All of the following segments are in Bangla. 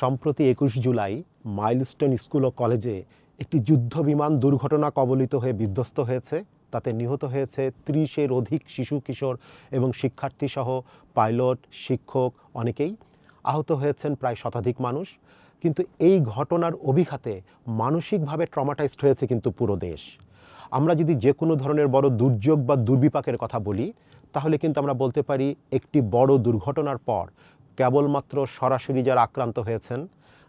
সম্প্রতি একুশ জুলাই মাইলস্টোন স্কুল ও কলেজে একটি যুদ্ধ বিমান দুর্ঘটনা কবলিত হয়ে বিধ্বস্ত হয়েছে। তাতে নিহত হয়েছে ত্রিশের অধিক শিশু, কিশোর এবং শিক্ষার্থী সহ পাইলট, শিক্ষক অনেকেই। আহত হয়েছেন প্রায় শতাধিক মানুষ। কিন্তু এই ঘটনার অভিঘাতে মানসিকভাবে ট্রমাটাইজড হয়েছে কিন্তু পুরো দেশ। আমরা যদি যে কোনো ধরনের বড় দুর্যোগ বা দুর্বিপাকের কথা বলি, তাহলে কিন্তু আমরা বলতে পারি একটি বড় দুর্ঘটনার পর কেবলমাত্র সরাসরি যারা আক্রান্ত হয়েছেন,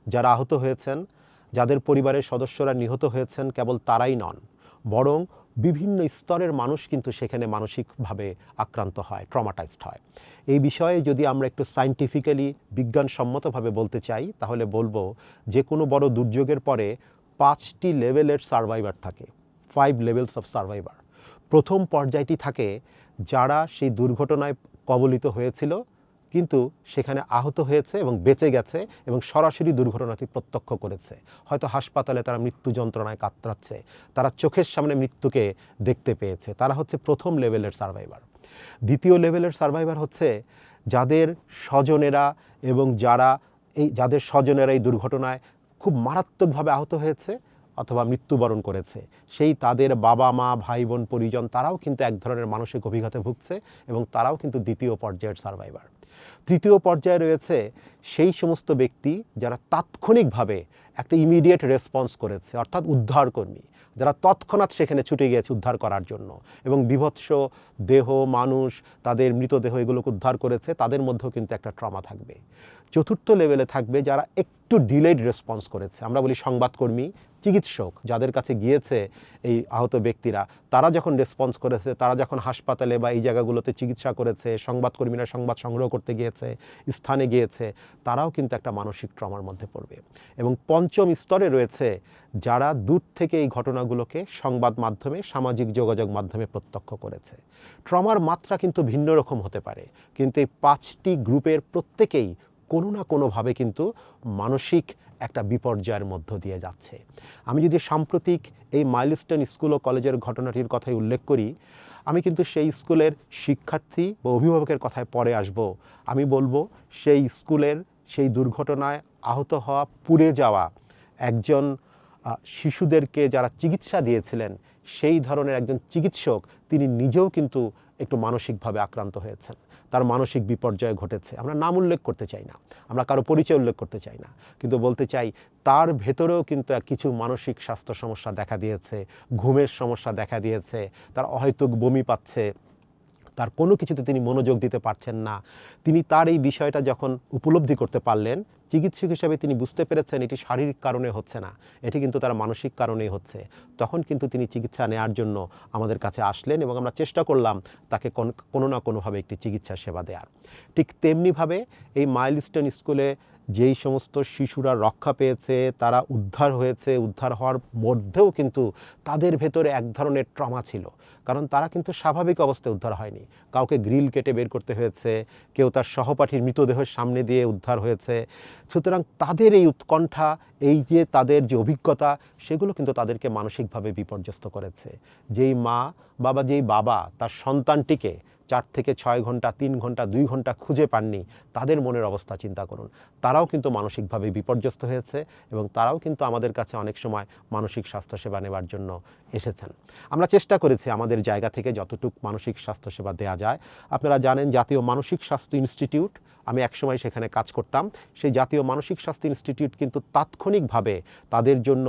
যারা আহত হয়েছেন, যাদের পরিবারের সদস্যরা নিহত হয়েছেন, কেবল তারাই নন, বরং বিভিন্ন স্তরের মানুষ কিন্তু সেখানে মানসিকভাবে আক্রান্ত হয় ট্রমাটাইজড হয়। এই বিষয়ে যদি আমরা একটু সাইন্টিফিক্যালি বিজ্ঞানসম্মতভাবে বলতে চাই, তাহলে বলব যে কোনো বড় দুর্যোগের পরে পাঁচটি লেভেলের সার্ভাইভার থাকে ফাইভ লেভেলস অফ সার্ভাইভার প্রথম পর্যায়টি থাকে যারা সেই দুর্ঘটনায় কবলিত হয়েছিল কিন্তু সেখানে আহত হয়েছে এবং বেঁচে গেছে এবং সরাসরি দুর্ঘটনাটি প্রত্যক্ষ করেছে। হয়তো হাসপাতালে তারা মৃত্যু যন্ত্রণায় কাতরাচ্ছে, তারা চোখের সামনে মৃত্যুকে দেখতে পেয়েছে। তারা হচ্ছে প্রথম লেভেলের সার্ভাইভার। দ্বিতীয় লেভেলের সার্ভাইভার হচ্ছে যাদের স্বজনেরা এবং যারা এই যাদের স্বজনেরা এই দুর্ঘটনায় খুব মারাত্মকভাবে আহত হয়েছে অথবা মৃত্যুবরণ করেছে, সেই তাদের বাবা মা ভাই বোন পরিজন তারাও কিন্তু এক ধরনের মানসিক অভিঘাতে ভুগছে এবং তারাও কিন্তু দ্বিতীয় পর্যায়ের সার্ভাইভার। তৃতীয় পর্যায়ে রয়েছে সেই সমস্ত ব্যক্তি যারা তাৎক্ষণিকভাবে একটা ইমিডিয়েট রেসপন্স করেছে, অর্থাৎ উদ্ধারকর্মী, যারা তৎক্ষণাৎ সেখানে ছুটে গিয়েছে উদ্ধার করার জন্য এবং বিভৎস দেহ, মানুষ, তাদের মৃতদেহ এগুলোকে উদ্ধার করেছে, তাদের মধ্যেও কিন্তু একটা ট্রমা থাকবে। চতুর্থ লেভেলে থাকবে যারা একটু ডিলেড রেসপন্স করেছে। আমরা বলি সংবাদকর্মী, চিকিৎসক যাদের কাছে গিয়েছে এই আহত ব্যক্তিরা, তারা যখন রেসপন্স করেছে, তারা যখন হাসপাতালে বা এই জায়গাগুলোতে চিকিৎসা করেছে, সংবাদকর্মীরা সংবাদ সংগ্রহ করতে গিয়েছে, স্থানে গিয়েছে, তারাও কিন্তু একটা মানসিক ট্রমার মধ্যে পড়বে। এবং পঞ্চম স্তরে রয়েছে যারা দূর থেকে এই ঘটনাগুলোকে সংবাদ মাধ্যমে, সামাজিক যোগাযোগ মাধ্যমে প্রত্যক্ষ করেছে। ট্রমার মাত্রা কিন্তু ভিন্ন রকম হতে পারে, কিন্তু এই পাঁচটি গ্রুপের প্রত্যেকেই কোনো না কোনোভাবে কিন্তু মানসিক একটা বিপর্যয়ের মধ্য দিয়ে যাচ্ছে। আমি যদি সাম্প্রতিক এই মাইলস্টোন স্কুল ও কলেজের ঘটনাটির কথাই উল্লেখ করি, আমি কিন্তু সেই স্কুলের শিক্ষার্থী বা অভিভাবকের কথায় পরে আসব। আমি বলব, সেই স্কুলের সেই দুর্ঘটনায় আহত হওয়া, পুড়ে যাওয়া একজন শিশুদেরকে যারা চিকিৎসা দিয়েছিলেন, সেই ধরনের একজন চিকিৎসক তিনি নিজেও কিন্তু একটু মানসিকভাবে আক্রান্ত হয়েছেন। তার মানসিক বিপর্যয় ঘটেছে। আমরা নাম উল্লেখ করতে চাই না। আমরা কারও পরিচয় উল্লেখ করতে চাই না। কিন্তু বলতে চাই, তার ভেতরেও কিন্তু কিছু মানসিক স্বাস্থ্য সমস্যা দেখা দিয়েছে, ঘুমের সমস্যা দেখা দিয়েছে, তার অহেতুক বমি পাচ্ছে, তার কোনো কিছুতে তিনি মনোযোগ দিতে পারছেন না। তিনি তার এই বিষয়টা যখন উপলব্ধি করতে পারলেন চিকিৎসক হিসাবে তিনি বুঝতে পেরেছেন এটি শারীরিক কারণে হচ্ছে না। এটি কিন্তু তার মানসিক কারণেই হচ্ছে। তখন কিন্তু তিনি চিকিৎসা নেওয়ার জন্য আমাদের কাছে আসলেন এবং আমরা চেষ্টা করলাম তাকে কোন- না কোনোভাবে একটি চিকিৎসা সেবা দেওয়ার ঠিক তেমনিভাবে এই মাইলস্টোন স্কুলে যেই সমস্ত শিশুরা রক্ষা পেয়েছে, তারা উদ্ধার হয়েছে, উদ্ধার হওয়ার মধ্যেও কিন্তু তাদের ভেতরে এক ধরনের ট্রমা ছিল। কারণ তারা কিন্তু স্বাভাবিক অবস্থায় উদ্ধার হয়নি। কাউকে গ্রিল কেটে বের করতে হয়েছে, কেউ তার সহপাঠীর মৃতদেহের সামনে দিয়ে উদ্ধার হয়েছে। সুতরাং তাদের এই উৎকণ্ঠা, এই যে তাদের যে অভিজ্ঞতা, সেগুলো কিন্তু তাদেরকে মানসিকভাবে বিপর্যস্ত করেছে। যেই মা বাবা যেই বাবা তার সন্তানটিকে চার থেকে ছয় ঘণ্টা, তিন ঘণ্টা, দুই ঘণ্টা খুঁজে পাননি, তাদের মনের অবস্থা চিন্তা করুন। তারাও কিন্তু মানসিকভাবে বিপর্যস্ত হয়েছে এবং তারাও কিন্তু আমাদের কাছে অনেক সময় মানসিক স্বাস্থ্যসেবা নেবার জন্য এসেছেন। আমরা চেষ্টা করেছি আমাদের জায়গা থেকে যতটুক মানসিক স্বাস্থ্যসেবা দেওয়া যায়। আপনারা জানেন জাতীয় মানসিক স্বাস্থ্য ইনস্টিটিউট আমি একসময় সেখানে কাজ করতাম। সেই জাতীয় মানসিক স্বাস্থ্য ইনস্টিটিউট কিন্তু তাৎক্ষণিকভাবে তাদের জন্য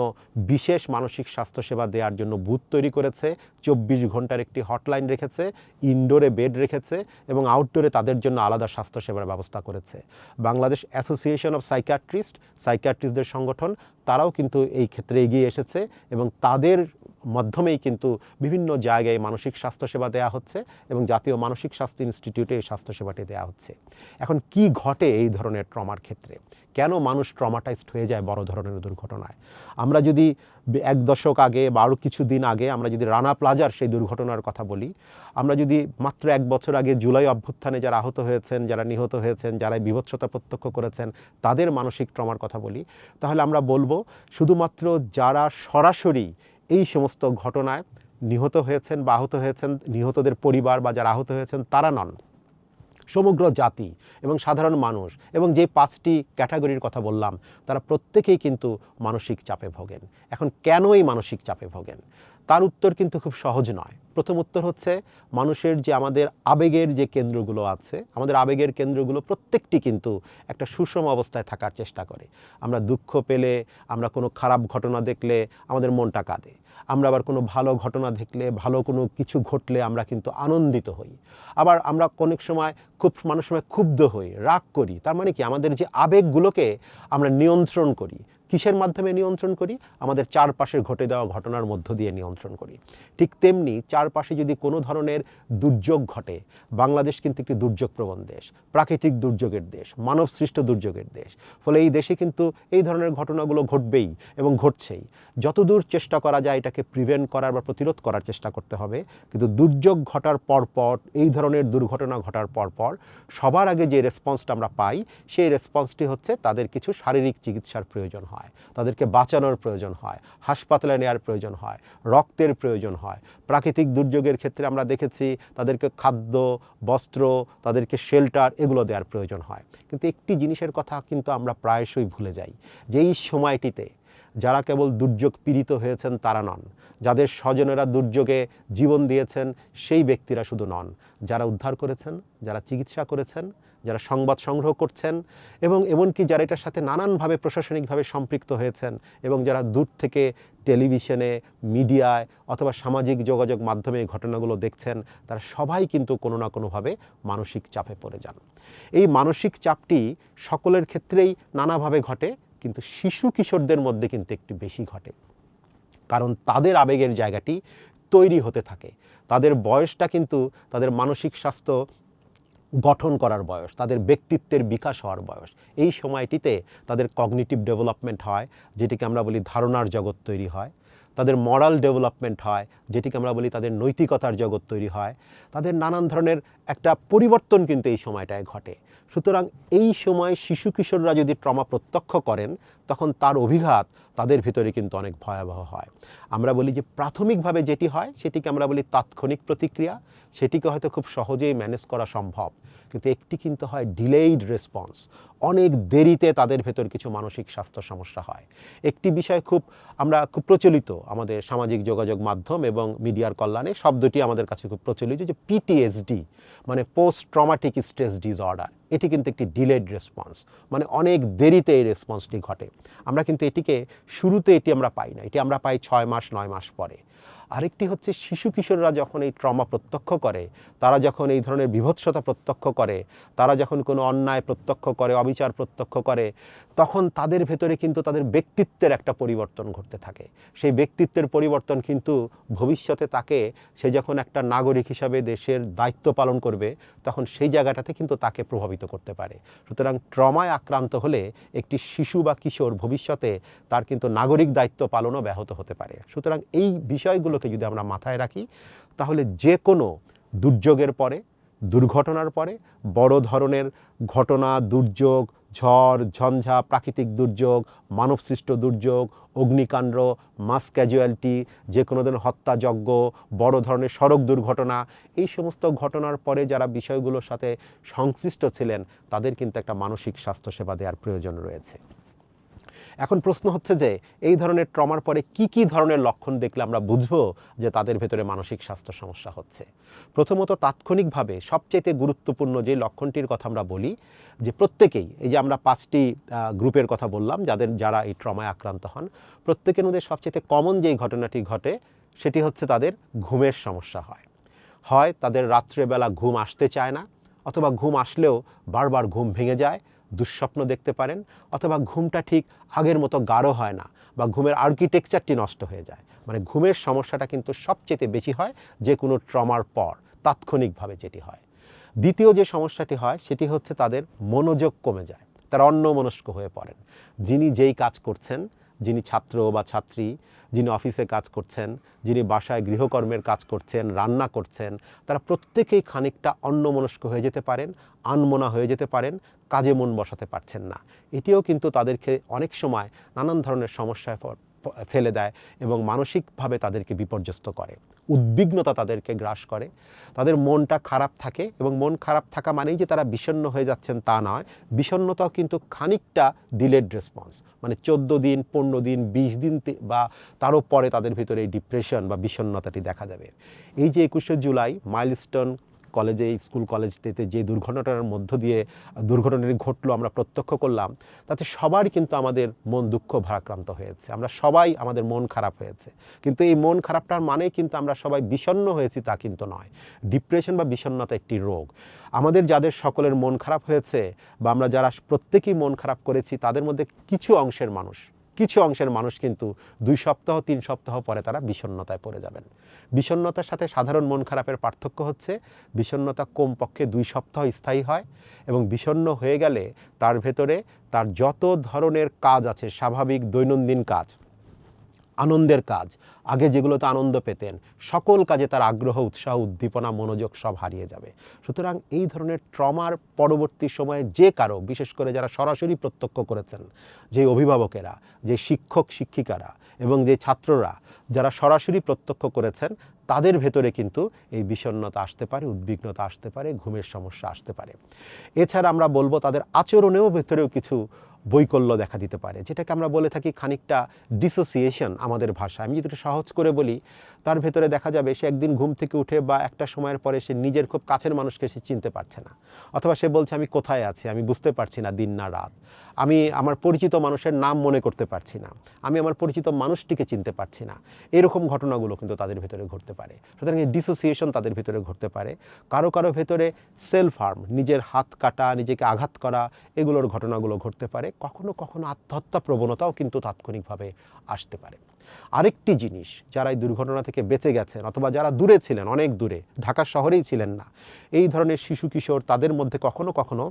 বিশেষ মানসিক স্বাস্থ্যসেবা দেওয়ার জন্য বুথ তৈরি করেছে, চব্বিশ ঘণ্টার একটি হটলাইন রেখেছে, ইনডোরে বেড রেখেছে এবং আউটডোরে তাদের জন্য আলাদা স্বাস্থ্যসেবার ব্যবস্থা করেছে। বাংলাদেশ অ্যাসোসিয়েশন অফ সাইকিয়াট্রিস্ট, সাইকিয়াট্রিস্টদের সংগঠন, তারাও কিন্তু এই ক্ষেত্রে এগিয়ে এসেছে এবং তাদের মাধ্যমেই কিন্তু বিভিন্ন জায়গায় মানসিক স্বাস্থ্যসেবা দেওয়া হচ্ছে এবং জাতীয় মানসিক স্বাস্থ্য ইনস্টিটিউটে এই স্বাস্থ্যসেবাটি দেওয়া হচ্ছে। এখন কি ঘটে এই ধরনের ট্রমার ক্ষেত্রে? কেন মানুষ ট্রমাটাইজড হয়ে যায় বড় ধরনের দুর্ঘটনায়? আমরা যদি এক দশক আগে বা আরও কিছু দিন আগে আমরা যদি রানা প্লাজার সেই দুর্ঘটনার কথা বলি, আমরা যদি মাত্র এক বছর আগে জুলাই অভ্যুত্থানে যারা আহত হয়েছেন, যারা নিহত হয়েছেন, যারা বিভৎসতা প্রত্যক্ষ করেছেন, তাদের মানসিক ট্রমার কথা বলি, তাহলে আমরা বলব শুধুমাত্র যারা সরাসরি এই সমস্ত ঘটনায় নিহত হয়েছেন বা আহত হয়েছেন নিহতদের পরিবার বা যারা আহত হয়েছেন, তারা নন। সমগ্র জাতি এবং সাধারণ মানুষ এবং যে পাঁচটি ক্যাটাগরির কথা বললাম, তারা প্রত্যেকেই কিন্তু মানসিক চাপে ভোগেন। এখন কেন এই মানসিক চাপে ভোগেন? তার উত্তর কিন্তু খুব সহজ নয়। প্রথম উত্তর হচ্ছে মানুষের যে আমাদের আবেগের যে কেন্দ্রগুলো আছে, আমাদের আবেগের কেন্দ্রগুলো প্রত্যেকটি কিন্তু একটা সুষম অবস্থায় থাকার চেষ্টা করে। আমরা দুঃখ পেলে, আমরা কোনো খারাপ ঘটনা দেখলে আমাদের মনটা কাঁদে। আমরা আবার কোনো ভালো ঘটনা দেখলে, ভালো কোনো কিছু ঘটলে আমরা কিন্তু আনন্দিত হই। আবার আমরা অনেক সময় খুব, মানুষ সময় ক্ষুব্ধ হই, রাগ করি। তার মানে কি? আমাদের যে আবেগগুলোকে আমরা নিয়ন্ত্রণ করি। কিসের মাধ্যমে নিয়ন্ত্রণ করি? আমাদের চারপাশের ঘটে দেওয়া ঘটনার মধ্য দিয়ে নিয়ন্ত্রণ করি। ঠিক তেমনি চারপাশে যদি কোনো ধরনের দুর্যোগ ঘটে, বাংলাদেশ কিন্তু একটি দুর্যোগপ্রবণ দেশ, প্রাকৃতিক দুর্যোগের দেশ মানব সৃষ্ট দুর্যোগের দেশ। ফলে এই দেশে কিন্তু এই ধরনের ঘটনাগুলো ঘটবেই এবং ঘটছেই। যতদূর চেষ্টা করা যায় এটাকে প্রিভেন্ট করার বা প্রতিরোধ করার চেষ্টা করতে হবে। কিন্তু দুর্যোগ ঘটার পরপর, এই ধরনের দুর্ঘটনা ঘটার পরপর, সবার আগে যে রেসপন্সটা আমরা পাই, সেই রেসপন্সটি হচ্ছে তাদের কিছু শারীরিক চিকিৎসার প্রয়োজন হয়। তাদেরকে বাঁচানোর প্রয়োজন হয়, হাসপাতালে নেওয়ার প্রয়োজন হয়, রক্তের প্রয়োজন হয়। প্রাকৃতিক দুর্যোগের ক্ষেত্রে আমরা দেখেছি তাদেরকে খাদ্য, বস্ত্র, তাদেরকে শেল্টার এগুলো দেওয়ার প্রয়োজন হয়। কিন্তু একটি জিনিসের কথা কিন্তু আমরা প্রায়শই ভুলে যাই। যে এই সময়টিতে যারা কেবল দুর্যোগ পীড়িত হয়েছেন তারা নন, যাদের স্বজনেরা দুর্যোগে জীবন দিয়েছেন সেই ব্যক্তিরা শুধু নন, যারা উদ্ধার করেছেন, যারা চিকিৎসা করেছেন যারা সংবাদ সংগ্রহ করছেন এবং এমনকি যারা এটার সাথে নানানভাবে প্রশাসনিকভাবে সম্পৃক্ত হয়েছেন এবং যারা দূর থেকে টেলিভিশনে, মিডিয়ায় অথবা সামাজিক যোগাযোগ মাধ্যমে এই ঘটনাগুলো দেখছেন, তারা সবাই কিন্তু কোনো না কোনোভাবে মানসিক চাপে পড়ে যান। এই মানসিক চাপটি সকলের ক্ষেত্রেই নানাভাবে ঘটে, কিন্তু শিশু কিশোরদের মধ্যে কিন্তু একটু বেশি ঘটে। কারণ তাদের আবেগের জায়গাটি তৈরি হতে থাকে। তাদের বয়সটা কিন্তু, তাদের মানসিক স্বাস্থ্য গঠন করার বয়স, তাদের ব্যক্তিত্বের বিকাশ হওয়ার বয়স। এই সময়টিতে তাদের কগনিটিভ ডেভেলপমেন্ট হয়, যেটিকে আমরা বলি ধারণার জগৎ তৈরি হয়। তাদের মরাল ডেভেলপমেন্ট হয়, যেটিকে আমরা বলি তাদের নৈতিকতার জগৎ তৈরি হয়। তাদের নানান ধরনের একটা পরিবর্তন কিন্তু এই সময়টায় ঘটে। সুতরাং এই সময় শিশু কিশোররা যদি ট্রমা প্রত্যক্ষ করেন তখন তার অভিঘাত তাদের ভিতরে কিন্তু অনেক ভয়াবহ হয়। আমরা বলি যে প্রাথমিকভাবে যেটি হয়, সেটিকে আমরা বলি তাৎক্ষণিক প্রতিক্রিয়া। সেটিকে হয়তো খুব সহজেই ম্যানেজ করা সম্ভব। কিন্তু একটি কিন্তু হয় ডিলেইড রেসপন্স অনেক দেরিতে তাদের ভেতর কিছু মানসিক স্বাস্থ্য সমস্যা হয়। একটি বিষয় খুব, আমরা খুব প্রচলিত আমাদের সামাজিক যোগাযোগ মাধ্যম এবং মিডিয়ার কল্যাণে শব্দটি আমাদের কাছে খুব প্রচলিত যে পিটিএসডি মানে পোস্ট ট্রমাটিক স্ট্রেস ডিসঅর্ডার এটি কিন্তু একটি ডিলেড রেসপন্স মানে অনেক দেরিতে এই রেসপন্সটি ঘটে। আমরা কিন্তু এটিকে শুরুতে এটি আমরা পাই না। এটি আমরা পাই ছয় মাস, নয় মাস পরে। আরেকটি হচ্ছে শিশু কিশোররা যখন এই ট্রমা প্রত্যক্ষ করে, তারা যখন এই ধরনের বিভৎসতা প্রত্যক্ষ করে, তারা যখন কোনো অন্যায় প্রত্যক্ষ করে, অবিচার প্রত্যক্ষ করে, তখন তাদের ভেতরে কিন্তু তাদের ব্যক্তিত্বের একটা পরিবর্তন ঘটতে থাকে। সেই ব্যক্তিত্বের পরিবর্তন কিন্তু ভবিষ্যতে তাকে, সে যখন একটা নাগরিক হিসাবে দেশের দায়িত্ব পালন করবে, তখন সেই জায়গাটাতে কিন্তু তাকে প্রভাবিত করতে পারে। সুতরাং ট্রমায় আক্রান্ত হলে একটি শিশু বা কিশোর ভবিষ্যতে তার কিন্তু নাগরিক দায়িত্ব পালনও ব্যাহত হতে পারে। সুতরাং এই বিষয়গুলোকে যদি আমরা মাথায় রাখি, তাহলে যে কোনো দুর্যোগের পরে, দুর্ঘটনার পরে, বড় ধরনের ঘটনা, দুর্যোগ, ঝড়, ঝঞ্ঝা, প্রাকৃতিক দুর্যোগ, মানবসৃষ্ট দুর্যোগ, অগ্নিকাণ্ড, মাস ক্যাজুয়ালিটি যে কোনো ধরনের হত্যাযজ্ঞ, বড় ধরনের সড়ক দুর্ঘটনা, এই সমস্ত ঘটনার পরে যারা বিষয়গুলোর সাথে সংশ্লিষ্ট ছিলেন, তাদের কিন্তু একটা মানসিক স্বাস্থ্যসেবা দেওয়ার প্রয়োজন রয়েছে। এখন প্রশ্ন হচ্ছে যে, এই ধরনের ট্রমার পরে কি কি ধরনের লক্ষণ দেখলে আমরা বুঝব যে তাদের ভেতরে মানসিক স্বাস্থ্য সমস্যা হচ্ছে? প্রথমত তাৎক্ষণিকভাবে সবচেয়ে গুরুত্বপূর্ণ যে লক্ষণটির কথা আমরা বলি, যে প্রত্যেকেই, এই যে আমরা পাঁচটি গ্রুপের কথা বললাম, যাদের, যারা এই ট্রমায় আক্রান্ত হন, প্রত্যেকের মধ্যে সবচেয়ে কমন যেই ঘটনাটি ঘটে, সেটি হচ্ছে তাদের ঘুমের সমস্যা হয়। হয় তাদের রাত্রেবেলা ঘুম আসতে চায় না, অথবা ঘুম আসলেও বারবার ঘুম ভেঙে যায় দুঃস্বপ্ন দেখতে পারেন, অথবা ঘুমটা ঠিক আগের মতো গাঢ় হয় না বা ঘুমের আর্কিটেকচারটি নষ্ট হয়ে যায়। মানে ঘুমের সমস্যাটা কিন্তু সবচেয়ে বেশি হয় যে কোনো ট্রমার পর, তাৎক্ষণিকভাবে যেটি হয়। দ্বিতীয় যে সমস্যাটি হয়, সেটি হচ্ছে তাদের মনোযোগ কমে যায়। তারা অন্যমনস্ক হয়ে পড়েন। যিনি যেই কাজ করছেন, যিনি ছাত্র বা ছাত্রী, যিনি অফিসে কাজ করছেন, যিনি বাসায় গৃহকর্মের কাজ করছেন, রান্না করছেন, তারা প্রত্যেকেই খানিকটা অন্যমনস্ক হয়ে যেতে পারেন, আনমনা হয়ে যেতে পারেন কাজে মন বসাতে পারছেন না। এটিও কিন্তু তাদেরকে অনেক সময় নানান ধরনের সমস্যায় ফেলে দেয় এবং মানসিকভাবে তাদেরকে বিপর্যস্ত করে। উদ্বিগ্নতা তাদেরকে গ্রাস করে। তাদের মনটা খারাপ থাকে এবং মন খারাপ থাকা মানেই যে তারা বিষণ্ণ হয়ে যাচ্ছেন তা নয়। বিষণ্ণতাও কিন্তু খানিকটা ডিলেড রেসপন্স মানে চোদ্দ দিন, পনেরো দিন, বিশ দিন বা তারও পরে তাদের ভিতরে এই ডিপ্রেশন বা বিষণ্ণতাটি দেখা যাবে এই যে একুশে জুলাই মাইলস্টোন কলেজে স্কুল কলেজটিতে যে দুর্ঘটনার মধ্য দিয়ে দুর্ঘটনাটি ঘটলো, আমরা প্রত্যক্ষ করলাম। তাতে সবার কিন্তু আমাদের মন দুঃখ ভারাক্রান্ত হয়েছে। আমরা সবাই আমাদের মন খারাপ হয়েছে। কিন্তু এই মন খারাপটার মানে কিন্তু আমরা সবাই বিষণ্ণ হয়েছি তা কিন্তু নয়। ডিপ্রেশন বা বিষণ্ণতা একটি রোগ। আমাদের যাদের সকলের মন খারাপ হয়েছে বা আমরা যারা প্রত্যেকেই মন খারাপ করেছি, তাদের মধ্যে কিছু অংশের মানুষ কিছু অংশের মানুষ কিন্তু দুই সপ্তাহ, তিন সপ্তাহ পরে তারা বিষণ্নতায় পড়ে যাবেন। বিষণ্নতার সাথে সাধারণ মন খারাপের পার্থক্য হচ্ছে বিষণ্নতা কমপক্ষে দুই সপ্তাহ স্থায়ী হয় এবং বিষণ্ন হয়ে গেলে তার ভেতরে তার যত ধরনের কাজ আছে, স্বাভাবিক দৈনন্দিন কাজ আনন্দের কাজ। আগে যেগুলোতে আনন্দ পেতেন, সকল কাজে তার আগ্রহ, উৎসাহ, উদ্দীপনা, মনোযোগ সব হারিয়ে যাবে। সুতরাং এই ধরনের ট্রমার পরবর্তী সময়ে যে কারও, বিশেষ করে যারা সরাসরি প্রত্যক্ষ করেছেন, যে অভিভাবকেরা, যে শিক্ষক, শিক্ষিকারা এবং যে ছাত্ররা, যারা সরাসরি প্রত্যক্ষ করেছেন, তাদের ভেতরে কিন্তু এই বিষণ্ণতা আসতে পারে, উদ্বিগ্নতা আসতে পারে, ঘুমের সমস্যা আসতে পারে। এছাড়া আমরা বলব তাদের আচরণেও ভেতরেও কিছু বৈকল্য দেখা দিতে পারে। যেটাকে আমরা বলে থাকি খানিকটা ডিসোসিয়েশন আমাদের ভাষা আমি যদি সহজ করে বলি, তার ভেতরে দেখা যাবে সে একদিন ঘুম থেকে উঠে বা একটা সময়ের পরে সে নিজের খুব কাছের মানুষকে সে চিনতে পারছে না। অথবা সে বলছে, আমি কোথায় আছি? আমি বুঝতে পারছি না দিন না রাত। আমি আমার পরিচিত মানুষের নাম মনে করতে পারছি না। আমি আমার পরিচিত মানুষটিকে চিনতে পারছি না। এরকম ঘটনাগুলো কিন্তু তাদের ভেতরে ঘটতে পারে। সুতরাং এই ডিসোসিয়েশন তাদের ভেতরে ঘটতে পারে। কারও কারও ভেতরে সেলফ হার্ম নিজের হাত কাটা, নিজেকে আঘাত করা, এগুলোর ঘটনাগুলো ঘটতে পারে। কখনো কখনো আত্মহত্যা প্রবণতাও কিন্তু তাৎক্ষণিকভাবে আসতে পারে। আরেকটি জিনিস, যারা এই দুর্ঘটনা থেকে বেঁচে গেছেন অথবা যারা দূরে ছিলেন, অনেক দূরে ঢাকা শহরেই ছিলেন না, এই ধরনের শিশু কিশোর তাদের মধ্যে কখনো কখনো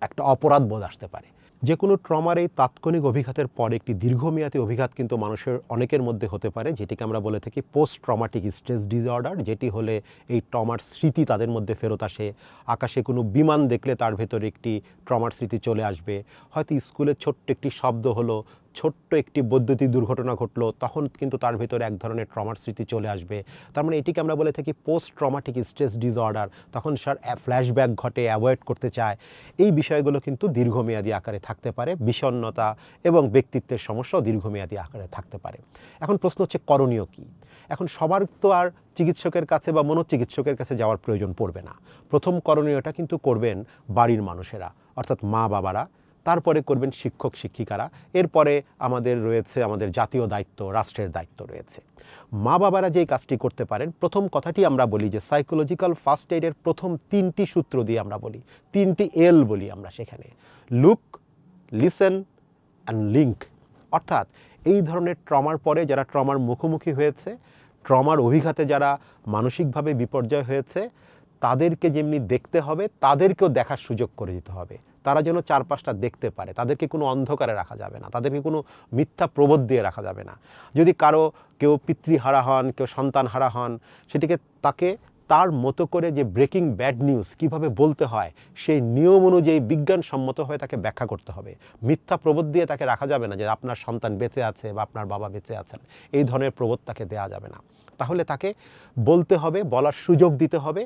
একটা অপরাধ বোধ আসতে পারে। যে কোনো ট্রমার এই তাৎক্ষণিক অভিঘাতের পর একটি দীর্ঘমেয়াদী অভিঘাত কিন্তু মানুষের অনেকের মধ্যে হতে পারে, যেটিকে আমরা বলে থাকি পোস্ট ট্রমাটিক স্ট্রেস ডিসঅর্ডার, যেটি হলে এই ট্রমার স্মৃতি তাদের মধ্যে ফেরত আসে। আকাশে কোনো বিমান দেখলে তার ভেতরে একটি ট্রমার স্মৃতি চলে আসবে। হয়তো স্কুলে ছোট্ট একটি শব্দ হলো ছোট্ট একটি বৈদ্যুতিক দুর্ঘটনা ঘটলো, তখন কিন্তু তার ভেতরে এক ধরনের ট্রমার স্মৃতি চলে আসবে। তার মানে এটিকে আমরা বলে থাকি পোস্ট ট্রমাটিক স্ট্রেস ডিসঅর্ডার তখন স্যার ফ্ল্যাশব্যাক ঘটে অ্যাভয়েড করতে চায়। এই বিষয়গুলো কিন্তু দীর্ঘমেয়াদী আকারে থাকতে পারে, বিষণ্ণতা এবং ব্যক্তিত্বের সমস্যাও দীর্ঘমেয়াদী আকারে থাকতে পারে। এখন প্রশ্ন হচ্ছে, করণীয় কী? এখন সবার তো আর চিকিৎসকের কাছে বা মনোচিকিৎসকের কাছে যাওয়ার প্রয়োজন পড়বে না। প্রথম করণীয়টা কিন্তু করবেন বাড়ির মানুষেরা, অর্থাৎ মা বাবারা তারপরে করবেন শিক্ষক, শিক্ষিকারা। এরপরে আমাদের রয়েছে আমাদের জাতীয় দায়িত্ব, রাষ্ট্রের দায়িত্ব রয়েছে। মা বাবারা যেই কাজটি করতে পারেন, প্রথম কথাটি আমরা বলি যে সাইকোলজিক্যাল ফার্স্ট এইডের প্রথম তিনটি সূত্র দিয়ে আমরা বলি, তিনটি এল বলি আমরা সেখানে। লুক লিসেন অ্যান্ড লিঙ্ক অর্থাৎ এই ধরনের ট্রমার পরে যারা ট্রমার মুখোমুখি হয়েছে, ট্রমার অভিঘাতে যারা মানসিকভাবে বিপর্যয় হয়েছে, তাদেরকে যেমনি দেখতে হবে, তাদেরকেও দেখার সুযোগ করে দিতে হবে। তারা যেন চারপাশটা দেখতে পারে। তাদেরকে কোনো অন্ধকারে রাখা যাবে না। তাদেরকে কোনো মিথ্যা প্রবোধ দিয়ে রাখা যাবে না। যদি কারও কেউ পিতৃহারা হন, কেউ সন্তান হারা হন, সেটিকে তাকে তার মতো করে যে ব্রেকিং ব্যাড নিউজ কীভাবে বলতে হয়, সেই নিয়ম অনুযায়ী বিজ্ঞানসম্মত হয়ে তাকে ব্যাখ্যা করতে হবে। মিথ্যা প্রবোধ দিয়ে তাকে রাখা যাবে না যে আপনার সন্তান বেঁচে আছে বা আপনার বাবা বেঁচে আছেন। এই ধরনের প্রবোধ তাকে দেওয়া যাবে না। তাহলে তাকে বলতে হবে, বলার সুযোগ দিতে হবে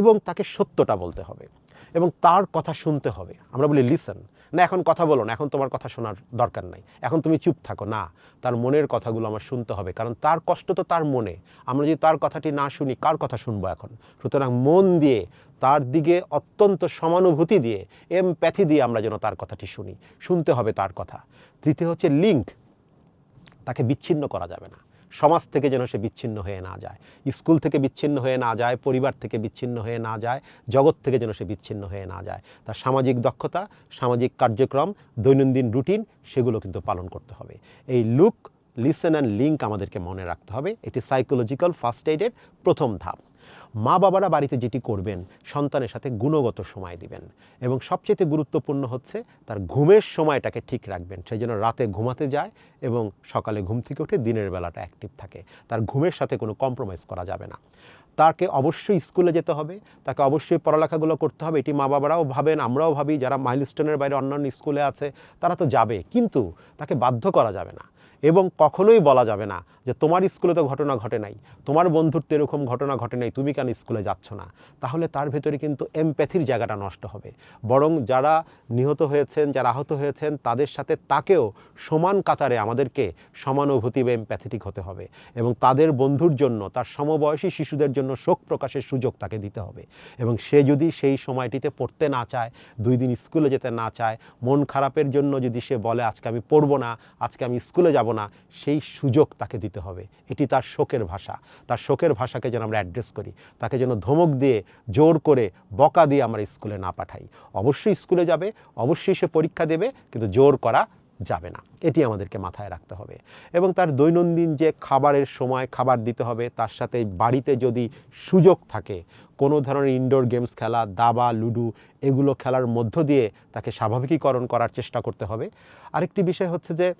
এবং তাকে সত্যটা বলতে হবে। এবং তার কথা শুনতে হবে। আমরা বলি লিসন না, এখন কথা বলো না, এখন তোমার কথা শোনার দরকার নাই। এখন তুমি চুপ থাকো, না। তার মনের কথাগুলো আমার শুনতে হবে, কারণ তার কষ্ট তো তার মনে। আমরা যদি তার কথাটি না শুনি, কার কথা শুনব এখন? সুতরাং মন দিয়ে, তার দিকে অত্যন্ত সমানুভূতি দিয়ে এমপ্যাথি দিয়ে আমরা যেন তার কথাটি শুনি। শুনতে হবে তার কথা। তৃতীয় হচ্ছে লিঙ্ক তাকে বিচ্ছিন্ন করা যাবে না। সমাজ থেকে যেন সে বিচ্ছিন্ন হয়ে না যায়। স্কুল থেকে বিচ্ছিন্ন হয়ে না যায়, পরিবার থেকে বিচ্ছিন্ন হয়ে না যায়, জগৎ থেকে যেন সে বিচ্ছিন্ন হয়ে না যায়। তার সামাজিক দক্ষতা, সামাজিক কার্যক্রম, দৈনন্দিন রুটিন, সেগুলো কিন্তু পালন করতে হবে। এই লুক লিসেন অ্যান্ড লিঙ্ক আমাদেরকে মনে রাখতে হবে। এটি সাইকোলজিক্যাল ফার্স্ট এইডের প্রথম ধাপ। মা বাবারা বাড়িতে যেটি করবেন, সন্তানের সাথে গুণগত সময় দিবেন এবং সবচেয়ে গুরুত্বপূর্ণ হচ্ছে তার ঘুমের সময়টাকে ঠিক রাখবেন। সেই জন্য রাতে ঘুমাতে যায় এবং সকালে ঘুম থেকে উঠে দিনের বেলাটা অ্যাক্টিভ থাকে। তার ঘুমের সাথে কোনো কম্প্রোমাইজ করা যাবে না। তাকে অবশ্যই স্কুলে যেতে হবে, তাকে অবশ্যই পড়ালেখাগুলো করতে হবে। এটি মা বাবারাও ভাবেন, আমরাও ভাবি, যারা মাইলস্টোনের বাইরে অন্যান্য স্কুলে আছে, তারা তো যাবে। কিন্তু তাকে বাধ্য করা যাবে না এবং কখনোই বলা যাবে না যে তোমার স্কুলে তো ঘটনা ঘটে নাই, তোমার বন্ধুর তো এরকম ঘটনা ঘটে নাই, তুমি কেন স্কুলে যাচ্ছ না? তাহলে তার ভেতরে কিন্তু এমপ্যাথির জায়গাটা নষ্ট হবে। বরং যারা নিহত হয়েছেন, যারা আহত হয়েছেন, তাদের সাথে তাকেও সমান কাতারে আমাদেরকে সমানুভূতি বা এমপ্যাথেটিক হতে হবে এবং তাদের বন্ধুর জন্য, তার সমবয়সী শিশুদের জন্য শোক প্রকাশের সুযোগ তাকে দিতে হবে। এবং সে যদি সেই সময়টিতে পড়তে না চায়, দুই দিন স্কুলে যেতে না চায়, মন খারাপের জন্য যদি সে বলে, আজকে আমি পড়ব না, আজকে আমি স্কুলে যাব না, সেই সুযোগ তাকে দিতে হবে। এটি তার শোকের ভাষা। তার শোকের ভাষাকে যেন আমরা অ্যাড্রেস করি। তাকে যেন ধমক দিয়ে, জোর করে বকা দিয়ে আমরা স্কুলে না পাঠাই। অবশ্যই স্কুলে যাবে, অবশ্যই সে পরীক্ষা দেবে, কিন্তু জোর করা যাবে না। এটি আমাদেরকে মাথায় রাখতে হবে। এবং তার দৈনন্দিন যে খাবারের সময় খাবার দিতে হবে, তার সাথে বাড়িতে যদি সুযোগ থাকে, কোনো ধরনের ইনডোর গেমস খেলা, দাবা, লুডু এগুলো খেলার মধ্য দিয়ে তাকে স্বাভাবিকীকরণ করার চেষ্টা করতে হবে। আরেকটি বিষয় হচ্ছে যে,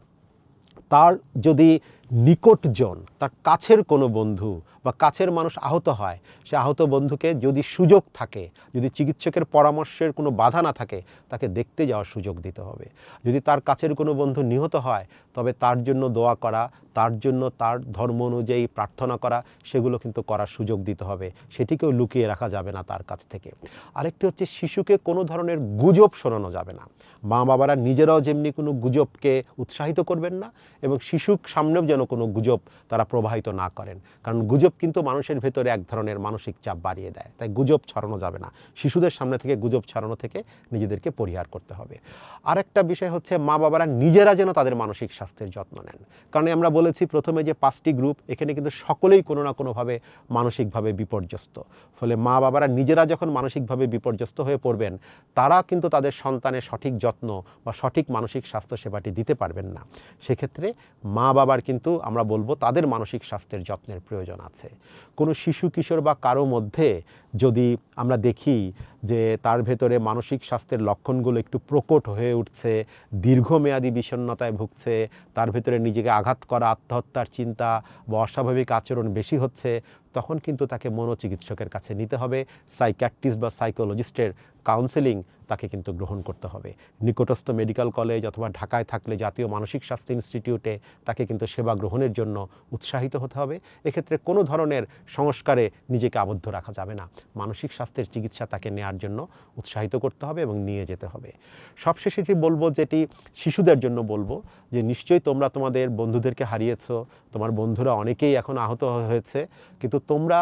তার যদি নিকটজন, তার কাছের কোনো বন্ধু বা কাছের মানুষ আহত হয়, সে আহত বন্ধুকে যদি সুযোগ থাকে, যদি চিকিৎসকের পরামর্শের কোনো বাধা না থাকে, তাকে দেখতে যাওয়ার সুযোগ দিতে হবে। যদি তার কাছের কোনো বন্ধু নিহত হয়, তবে তার জন্য দোয়া করা, তার জন্য তার ধর্ম অনুযায়ী প্রার্থনা করা, সেগুলো কিন্তু করার সুযোগ দিতে হবে। সেটিকেও লুকিয়ে রাখা যাবে না তার কাছ থেকে। আরেকটি হচ্ছে শিশুকে কোনো ধরনের গুজব শোনানো যাবে না। মা বাবারা নিজেরাও যেমনি কোনো গুজবকে উৎসাহিত করবেন না এবং শিশুর সামনেও যেন কোনো গুজব তারা প্রবাহিত না করেন। কারণ গুজব কিন্তু মানুষের ভেতরে এক ধরনের মানসিক চাপ বাড়িয়ে দেয়। তাই গুজব ছড়ানো যাবে না। শিশুদের সামনে থেকে গুজব ছড়ানো থেকে নিজেদেরকে পরিহার করতে হবে। আরেকটা বিষয় হচ্ছে মা বাবারা নিজেরা যেন তাদের মানসিক স্বাস্থ্যের যত্ন নেন। কারণ আমরা বলেছি প্রথমে যে পাঁচটি গ্রুপ, এখানে কিন্তু সকলেই কোনো না কোনোভাবে মানসিকভাবে বিপর্যস্ত। ফলে মা বাবারা নিজেরা যখন মানসিকভাবে বিপর্যস্ত হয়ে পড়বেন, তারা কিন্তু তাদের সন্তানের সঠিক যত্ন বা সঠিক মানসিক স্বাস্থ্য সেবাটি দিতে পারবেন না। সেক্ষেত্রে মা বাবার কিন্তু আমরা বলব তাদের মানসিক স্বাস্থ্যের যত্নের প্রয়োজন আছে। কোনো শিশু কিশোর বা কারও মধ্যে যদি আমরা দেখি যে তার ভেতরে মানসিক স্বাস্থ্যের লক্ষণগুলো একটু প্রকট হয়ে উঠছে, দীর্ঘমেয়াদী বিষণ্ণতায় ভুগছে, তার ভেতরে নিজেকে আঘাত করা, আত্মহত্যার চিন্তা বা অস্বাভাবিক আচরণ বেশি হচ্ছে, তখন কিন্তু তাকে মনোচিকিৎসকের কাছে নিতে হবে। সাইক্যাট্রিস্ট বা সাইকোলজিস্টের কাউন্সেলিং তাকে কিন্তু গ্রহণ করতে হবে। নিকটস্থ মেডিকেল কলেজ অথবা ঢাকায় থাকলে জাতীয় মানসিক স্বাস্থ্য ইনস্টিটিউটে তাকে কিন্তু সেবা গ্রহণের জন্য উৎসাহিত হতে হবে। এক্ষেত্রে কোনো ধরনের সংস্কারে নিজেকে আবদ্ধ রাখা যাবে না। মানসিক স্বাস্থ্যের চিকিৎসা তাকে নেওয়ার জন্য উৎসাহিত করতে হবে এবং নিয়ে যেতে হবে। সবশেষে এটি বলব যেটি শিশুদের জন্য বলব যে নিশ্চয়ই তোমরা তোমাদের বন্ধুদেরকে হারিয়েছো, তোমার বন্ধুরা অনেকেই এখন আহত হয়েছে, কিন্তু তোমরা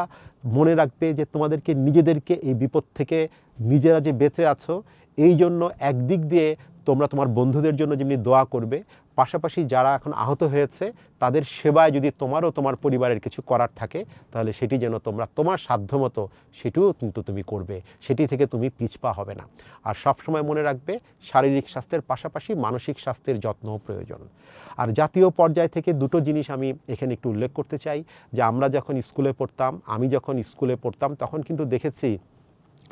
মনে রাখবে যে তোমাদেরকে নিজেদেরকে এই বিপদ থেকে নিজেরা যে বেঁচে আছো, এই জন্য একদিক দিয়ে তোমরা তোমার বন্ধুদের জন্য যেমনি দোয়া করবে পাশাপাশি যারা এখন আহত হয়েছে, তাদের সেবায় যদি তোমারও তোমার পরিবারের কিছু করার থাকে, তাহলে সেটি যেন তোমরা তোমার সাধ্যমতো সেটিও কিন্তু তুমি করবে। সেটি থেকে তুমি পিছপা হবে না। আর সবসময় মনে রাখবে, শারীরিক স্বাস্থ্যের পাশাপাশি মানসিক স্বাস্থ্যের যত্নও প্রয়োজন। আর জাতীয় পর্যায় থেকে দুটো জিনিস আমি এখানে একটু উল্লেখ করতে চাই, যে আমরা যখন স্কুলে পড়তাম, আমি যখন স্কুলে পড়তাম, তখন কিন্তু দেখেছি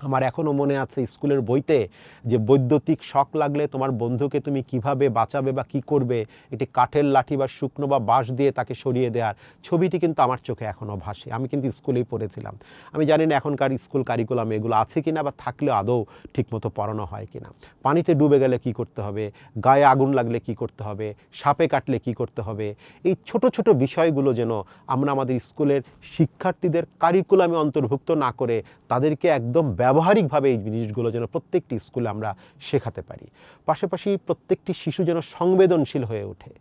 আমার এখনও মনে আছে স্কুলের বইতে যে বৈদ্যুতিক শখ লাগলে তোমার বন্ধুকে তুমি কীভাবে বাঁচাবে বা কি করবে, এটি কাঠের লাঠি বা শুকনো বা বাঁশ দিয়ে তাকে সরিয়ে দেওয়ার। ছবিটি কিন্তু আমার চোখে এখনও ভাসে, আমি কিন্তু স্কুলেই পড়েছিলাম। আমি জানি না এখনকার স্কুল কারিকুলাম এগুলো আছে কিনা বা থাকলে আদৌ ঠিকমতো পড়ানো হয় কিনা। পানিতে ডুবে গেলে কি করতে হবে? গায়ে আগুন লাগলে কি করতে হবে? সাপে কাটলে কি করতে হবে? এই ছোট ছোট বিষয়গুলো যেন আমরা আমাদের স্কুলের শিক্ষার্থীদের কারিকুলামে অন্তর্ভুক্ত না করে তাদেরকে একদম ব্যবহারিকভাবে এই জিনিসগুলো যেন প্রত্যেকটি স্কুলে আমরা শেখাতে পারি। পাশাপাশি প্রত্যেকটি শিশু যেন সংবেদনশীল হয়ে ওঠে।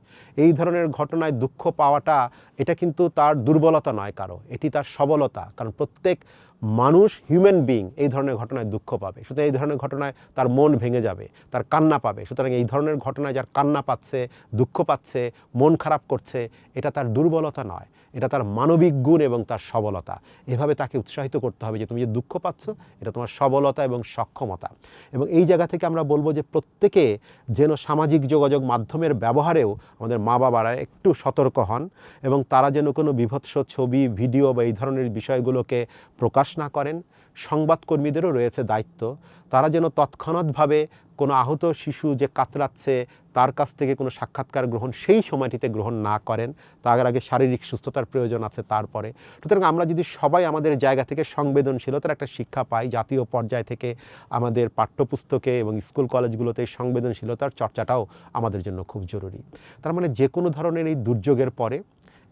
এই ধরনের ঘটনায় দুঃখ পাওয়াটা, এটা কিন্তু তার দুর্বলতা নয় কারও, এটি তার সবলতা। কারণ প্রত্যেক মানুষ হিউম্যান বিং এই ধরনের ঘটনায় দুঃখ পাবে। সুতরাং এই ধরনের ঘটনায় তার মন ভেঙে যাবে, তার কান্না পাবে। সুতরাং এই ধরনের ঘটনায় যার কান্না পাচ্ছে, দুঃখ পাচ্ছে, মন খারাপ করছে, এটা তার দুর্বলতা নয়। এটা তার মানবিক গুণ এবং তার সবলতা। এভাবে তাকে উৎসাহিত করতে হবে যে, তুমি যে দুঃখ পাচ্ছ, এটা তোমার সবলতা এবং সক্ষমতা। এবং এই জায়গা থেকে আমরা বলব যে, প্রত্যেকে যেন সামাজিক যোগাযোগ মাধ্যমের ব্যবহারেও আমাদের মা বাবারা একটু সতর্ক হন এবং তারা যেন কোনো বিভৎস ছবি, ভিডিও বা এই ধরনের বিষয়গুলোকে প্রকাশ না করেন, সংবাদকর্মীদেরও রয়েছে দায়িত্ব। তারা যেন তৎক্ষণাৎভাবে কোনো আহত শিশু যে কাতরাচ্ছে, তার কাছ থেকে কোনো সাক্ষাৎকার গ্রহণ সেই সময়টিতে গ্রহণ না করেন তার আগে শারীরিক সুস্থতার প্রয়োজন আছে তারপরে। সুতরাং আমরা যদি সবাই আমাদের জায়গা থেকে সংবেদনশীলতার একটা শিক্ষা পাই, জাতীয় পর্যায় থেকে আমাদের পাঠ্যপুস্তকে এবং স্কুল কলেজগুলোতে সংবেদনশীলতার চর্চাটাও আমাদের জন্য খুব জরুরি। তার মানে যে কোনো ধরনের এই দুর্যোগের পরে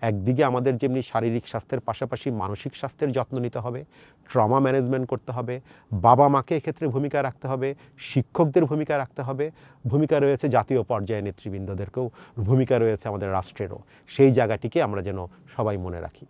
একদিকে আমাদের যেমনি শারীরিক স্বাস্থ্যের পাশাপাশি মানসিক স্বাস্থ্যের যত্ন নিতে হবে, ট্রমা ম্যানেজমেন্ট করতে হবে, বাবা মাকে এক্ষেত্রে ভূমিকা রাখতে হবে, শিক্ষকদের ভূমিকা রাখতে হবে, ভূমিকা রয়েছে জাতীয় পর্যায়ে নেতৃবৃন্দদেরকেও, ভূমিকা রয়েছে আমাদের রাষ্ট্রেরও। সেই জায়গাটিকে আমরা যেন সবাই মনে রাখি।